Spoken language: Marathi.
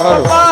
Claro.